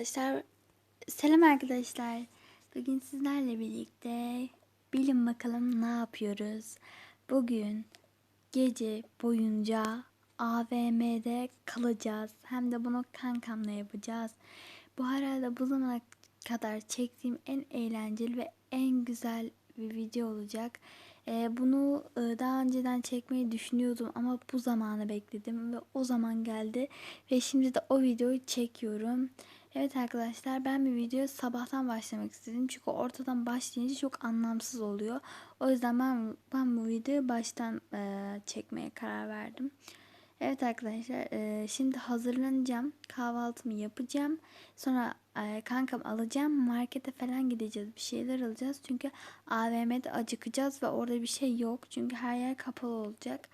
arkadaşlar. Selam arkadaşlar. Bugün sizlerle birlikte bilin bakalım ne yapıyoruz. Bugün gece boyunca AVM'de kalacağız. Hem de bunu kankamla yapacağız. Bu arada bu zamana kadar çektiğim en eğlenceli ve en güzel bir video olacak. Ee, bunu e, daha önceden çekmeyi düşünüyordum ama bu zamanı bekledim ve o zaman geldi ve şimdi de o videoyu çekiyorum. Evet arkadaşlar ben bir video sabahtan başlamak istedim çünkü ortadan başlayınca çok anlamsız oluyor. O yüzden ben ben bu videoyu baştan e, çekmeye karar verdim. Evet arkadaşlar e, şimdi hazırlanacağım. Kahvaltımı yapacağım. Sonra e, kankam alacağım. Markete falan gideceğiz. Bir şeyler alacağız. Çünkü AVM'de acıkacağız ve orada bir şey yok. Çünkü her yer kapalı olacak.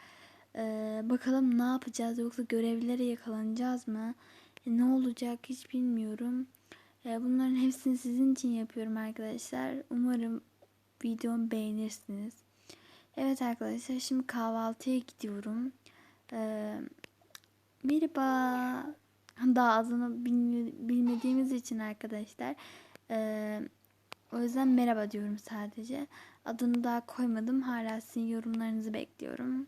E, bakalım ne yapacağız? Yoksa görevlilere yakalanacağız mı? E, ne olacak hiç bilmiyorum. E, bunların hepsini sizin için yapıyorum arkadaşlar. Umarım videomu beğenirsiniz. Evet arkadaşlar şimdi kahvaltıya gidiyorum. Merhaba. Daha adını bilmediğimiz için arkadaşlar. Ee, o yüzden merhaba diyorum sadece. Adını daha koymadım. Hala sizin yorumlarınızı bekliyorum.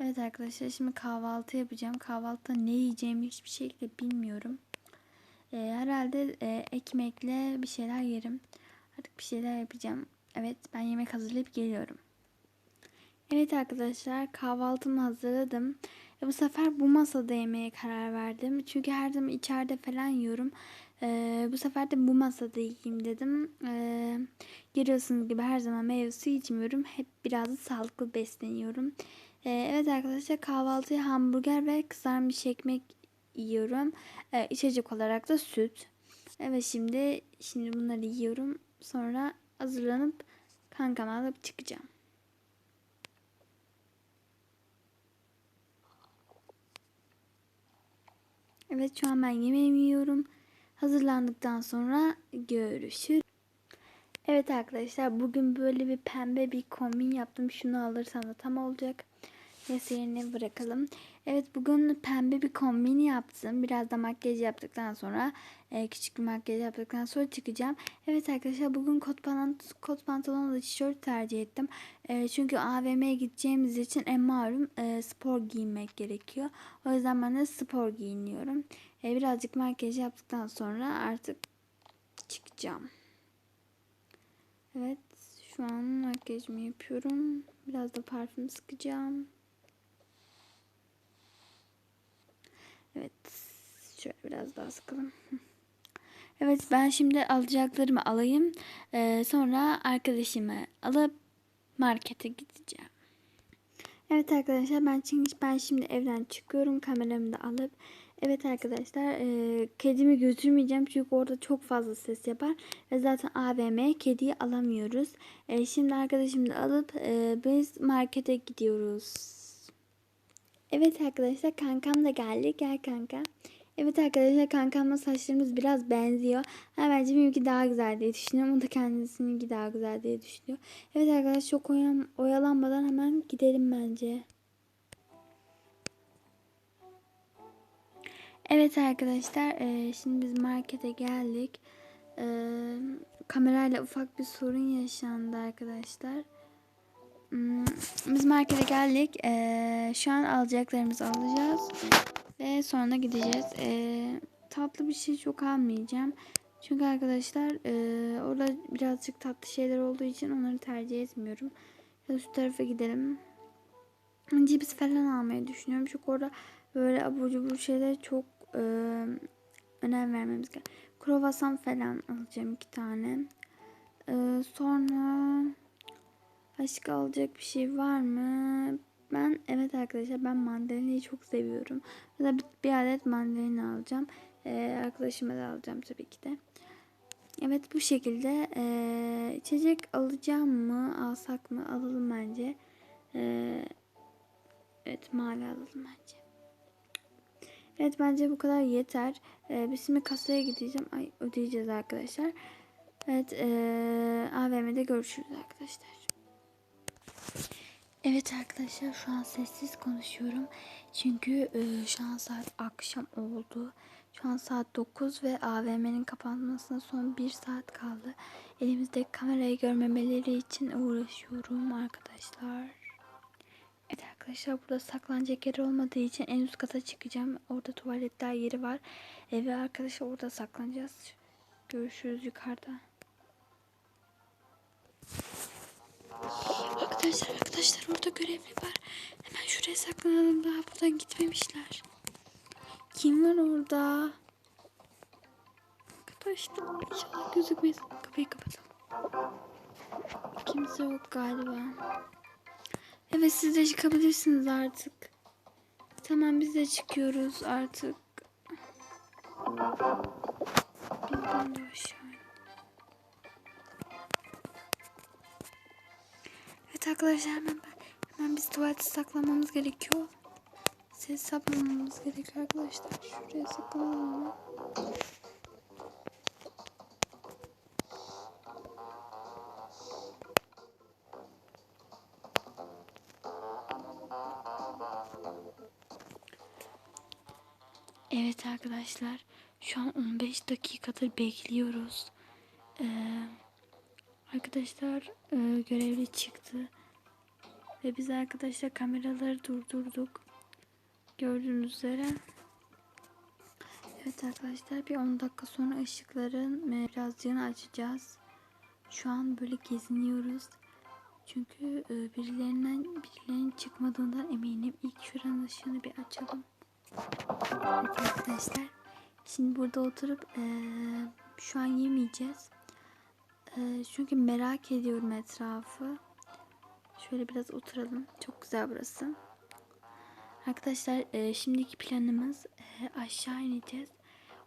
Evet arkadaşlar şimdi kahvaltı yapacağım. Kahvaltıda ne yiyeceğimi hiçbir şekilde bilmiyorum. Ee, herhalde e, ekmekle bir şeyler yerim. Artık bir şeyler yapacağım. Evet ben yemek hazırlayıp geliyorum. Evet arkadaşlar kahvaltımı hazırladım. E, bu sefer bu masada yemeye karar verdim. Çünkü her zaman içeride falan yiyorum. E, bu sefer de bu masada yiyeyim dedim. E, görüyorsunuz gibi her zaman meyve suyu içmiyorum. Hep biraz da sağlıklı besleniyorum. E, evet arkadaşlar kahvaltıya hamburger ve kızarmış ekmek yiyorum. E, içecek olarak da süt. Evet şimdi şimdi bunları yiyorum. Sonra hazırlanıp kankama alıp çıkacağım. Evet şu an ben yemeğimi yiyorum. Hazırlandıktan sonra görüşürüz. Evet arkadaşlar bugün böyle bir pembe bir kombin yaptım. Şunu alırsam da tam olacak. Neyse bırakalım. Evet bugün pembe bir kombin yaptım. Biraz da makyaj yaptıktan sonra e, küçük bir makyaj yaptıktan sonra çıkacağım. Evet arkadaşlar bugün kot, pantolon, kot pantolonla tişört tercih ettim. E, çünkü AVM'ye gideceğimiz için en malum e, spor giyinmek gerekiyor. O yüzden ben de spor giyiniyorum. E, birazcık makyaj yaptıktan sonra artık çıkacağım. Evet şu an makyajımı yapıyorum. Biraz da parfüm sıkacağım. Evet. Şöyle biraz daha sıkalım. Evet ben şimdi alacaklarımı alayım. Ee, sonra arkadaşımı alıp markete gideceğim. Evet arkadaşlar ben çünkü ben şimdi evden çıkıyorum kameramı da alıp. Evet arkadaşlar e, kedimi götürmeyeceğim çünkü orada çok fazla ses yapar. Ve zaten AVM kediyi alamıyoruz. E, şimdi arkadaşımı da alıp e, biz markete gidiyoruz. Evet arkadaşlar kankam da geldi. Gel kanka. Evet arkadaşlar kankamla saçlarımız biraz benziyor. Ha, bence benimki daha güzel diye düşünüyorum. O da kendisininki daha güzel diye düşünüyor. Evet arkadaşlar çok oyalanmadan hemen gidelim bence. Evet arkadaşlar e, şimdi biz markete geldik. E, kamerayla ufak bir sorun yaşandı arkadaşlar. Hmm, Biz markete geldik. E, şu an alacaklarımızı alacağız. Ve sonra gideceğiz. E, tatlı bir şey çok almayacağım. Çünkü arkadaşlar e, orada birazcık tatlı şeyler olduğu için onları tercih etmiyorum. Ya şu tarafa gidelim. Cips falan almayı düşünüyorum. Çünkü orada böyle abur cubur şeyler çok e, önem vermemiz gerekiyor. Kruvasan falan alacağım iki tane. E, sonra başka alacak bir şey var mı? Ben evet arkadaşlar ben mandalinayı çok seviyorum. Da bir, bir adet mandalina alacağım. E, arkadaşıma da alacağım tabii ki de. Evet bu şekilde e, içecek alacağım mı alsak mı alalım bence. E, evet mavi alalım bence. Evet bence bu kadar yeter. Ee, biz şimdi kasaya gideceğim. Ay ödeyeceğiz arkadaşlar. Evet ee, AVM'de görüşürüz arkadaşlar. Evet arkadaşlar şu an sessiz konuşuyorum. Çünkü e, şu an saat akşam oldu. Şu an saat 9 ve AVM'nin kapanmasına son 1 saat kaldı. Elimizde kamerayı görmemeleri için uğraşıyorum arkadaşlar. Evet arkadaşlar burada saklanacak yer olmadığı için en üst kata çıkacağım. Orada tuvaletler yeri var. E, ve arkadaşlar orada saklanacağız. Görüşürüz yukarıda. Arkadaşlar arkadaşlar orada görevli var. Hemen şuraya saklanalım daha buradan gitmemişler. Kim var orada? Arkadaşlar inşallah gözükmeyiz. Kapıyı kapatalım. Kimse yok galiba. Evet siz de çıkabilirsiniz artık. Tamam biz de çıkıyoruz artık. Bizden de aşağı. Evet arkadaşlar hemen, hemen biz tuvalete saklanmamız gerekiyor. Ses saklamamız gerekiyor arkadaşlar. Şuraya saklanalım. Evet arkadaşlar şu an 15 dakikadır bekliyoruz. Ee, arkadaşlar e, görevli çıktı. Ve biz arkadaşlar kameraları durdurduk. Gördüğünüz üzere. Evet arkadaşlar bir 10 dakika sonra ışıkların e, birazcığını açacağız. Şu an böyle geziniyoruz. Çünkü e, birilerinden birilerinin çıkmadığından eminim. İlk şuranın ışığını bir açalım. Evet arkadaşlar. Şimdi burada oturup eee, şu an yemeyeceğiz. Eee, çünkü merak ediyorum etrafı. Şöyle biraz oturalım. Çok güzel burası. Arkadaşlar eee, şimdiki planımız eee, aşağı ineceğiz.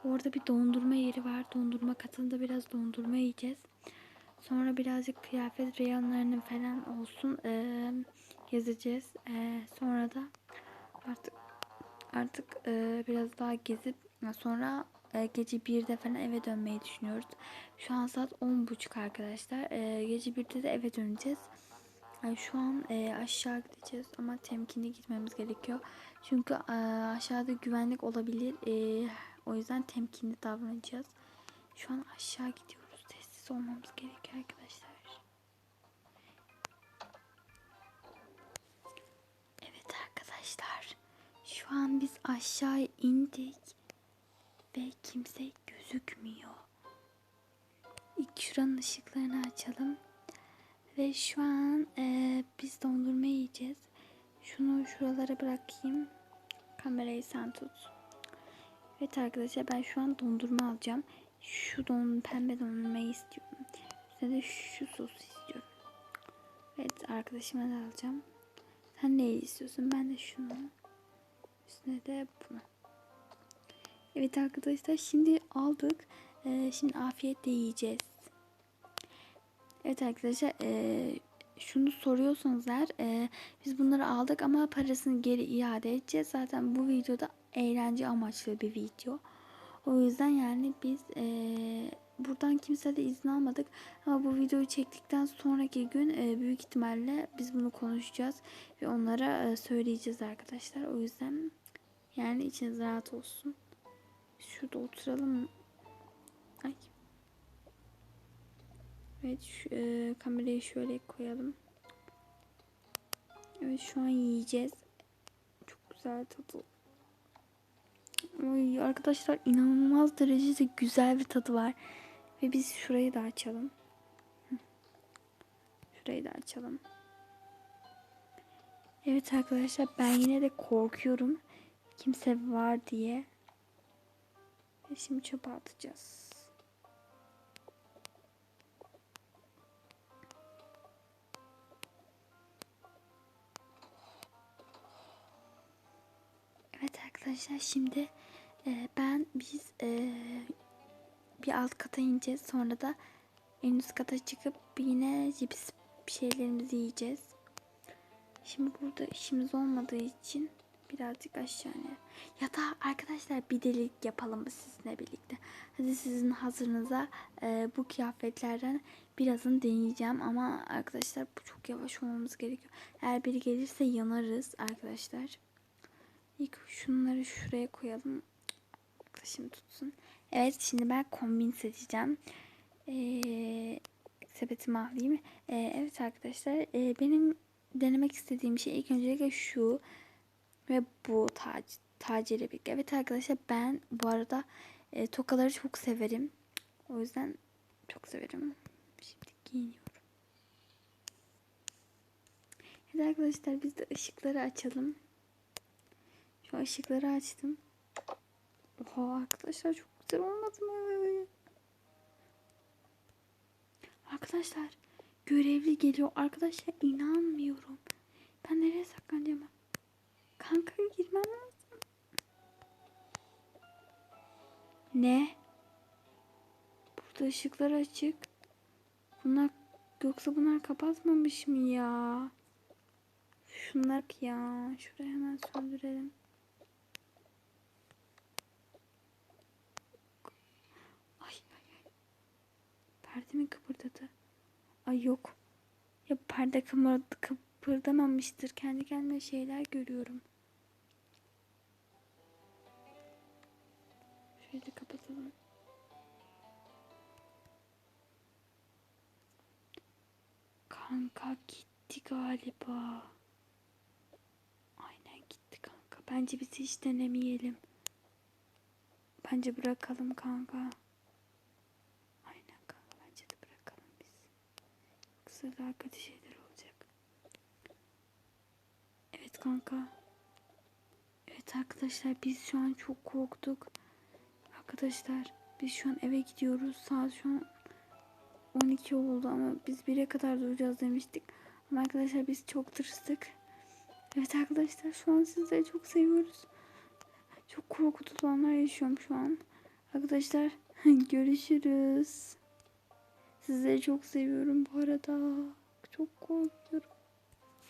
Orada bir dondurma yeri var. Dondurma katında biraz dondurma yiyeceğiz. Sonra birazcık kıyafet reyonlarının falan olsun eee, gezeceğiz. Eee, sonra da artık artık e, biraz daha gezip sonra e, gece 1'de falan eve dönmeyi düşünüyoruz. Şu an saat 10.30 arkadaşlar. E, gece 1'de de eve döneceğiz. Yani şu an e, aşağı gideceğiz ama temkinli gitmemiz gerekiyor. Çünkü e, aşağıda güvenlik olabilir. E, o yüzden temkinli davranacağız. Şu an aşağı gidiyoruz. Sessiz olmamız gerekiyor arkadaşlar. Evet arkadaşlar. Şu an biz aşağı indik ve kimse gözükmüyor. İlk şuranın ışıklarını açalım. Ve şu an e, biz dondurma yiyeceğiz. Şunu şuralara bırakayım. Kamerayı sen tut. Evet arkadaşlar ben şu an dondurma alacağım. Şu don pembe dondurmayı istiyorum. Üstüne de şu sos istiyorum. Evet arkadaşıma da alacağım. Sen neyi istiyorsun? Ben de şunu. Üstüne de bunu. Evet arkadaşlar şimdi aldık. Ee, şimdi afiyetle yiyeceğiz. Evet arkadaşlar ee, şunu soruyorsanız eğer ee, biz bunları aldık ama parasını geri iade edeceğiz. Zaten bu videoda eğlence amaçlı bir video. O yüzden yani biz ee, buradan kimse de izin almadık. Ama bu videoyu çektikten sonraki gün ee, büyük ihtimalle biz bunu konuşacağız. Ve onlara ee, söyleyeceğiz arkadaşlar. O yüzden yani içiniz rahat olsun. Şurada oturalım. Ay. Evet şu, e, kamerayı şöyle koyalım. Evet şu an yiyeceğiz. Çok güzel tadı. Oy, arkadaşlar inanılmaz derecede güzel bir tadı var. Ve biz şurayı da açalım. Şurayı da açalım. Evet arkadaşlar ben yine de korkuyorum. Kimse var diye. Ve şimdi çöpe atacağız. Arkadaşlar şimdi e, ben biz e, bir alt kata ineceğiz. Sonra da en üst kata çıkıp yine cips şeylerimizi yiyeceğiz. Şimdi burada işimiz olmadığı için birazcık aşağı inelim. Ya da arkadaşlar bir delik yapalım sizinle birlikte? Hadi sizin hazırınıza e, bu kıyafetlerden birazını deneyeceğim ama arkadaşlar bu çok yavaş olmamız gerekiyor. Eğer biri gelirse yanarız arkadaşlar. İlk şunları şuraya koyalım. yaklaşım tutsun. Evet şimdi ben kombin seçeceğim. Ee, sepeti mavi mi? Ee, evet arkadaşlar ee, benim denemek istediğim şey ilk öncelikle şu ve bu tac, tac ile birlikte. Evet arkadaşlar ben bu arada e, tokaları çok severim. O yüzden çok severim. Şimdi giyiniyorum. Evet arkadaşlar biz de ışıkları açalım. Şu ışıkları açtım. Oha arkadaşlar çok güzel olmadı mı? Arkadaşlar görevli geliyor. Arkadaşlar inanmıyorum. Ben nereye saklanacağım? Kanka girmem lazım. Ne? Burada ışıklar açık. Bunlar yoksa bunlar kapatmamış mı ya? Şunlar ya. Şuraya hemen söndürelim. Ay ay ay. Perde mi kıpırdadı? Ay yok. Ya perde kıpırdamamıştır. Kendi kendime şeyler görüyorum. Şöyle kapatalım. Kanka gitti galiba. Aynen gitti kanka. Bence biz hiç denemeyelim. Bence bırakalım kanka. Aynen kanka. Bence de bırakalım biz. Daha kötü şeyler olacak. Evet kanka. Evet arkadaşlar biz şu an çok korktuk. Arkadaşlar biz şu an eve gidiyoruz. Saat şu an 12 oldu ama biz 1'e kadar duracağız demiştik. Ama arkadaşlar biz çok tırstık. Evet arkadaşlar şu an sizleri çok seviyoruz. Çok korkutulanlar yaşıyorum şu an. Arkadaşlar görüşürüz. Sizleri çok seviyorum bu arada. Çok korkuyorum.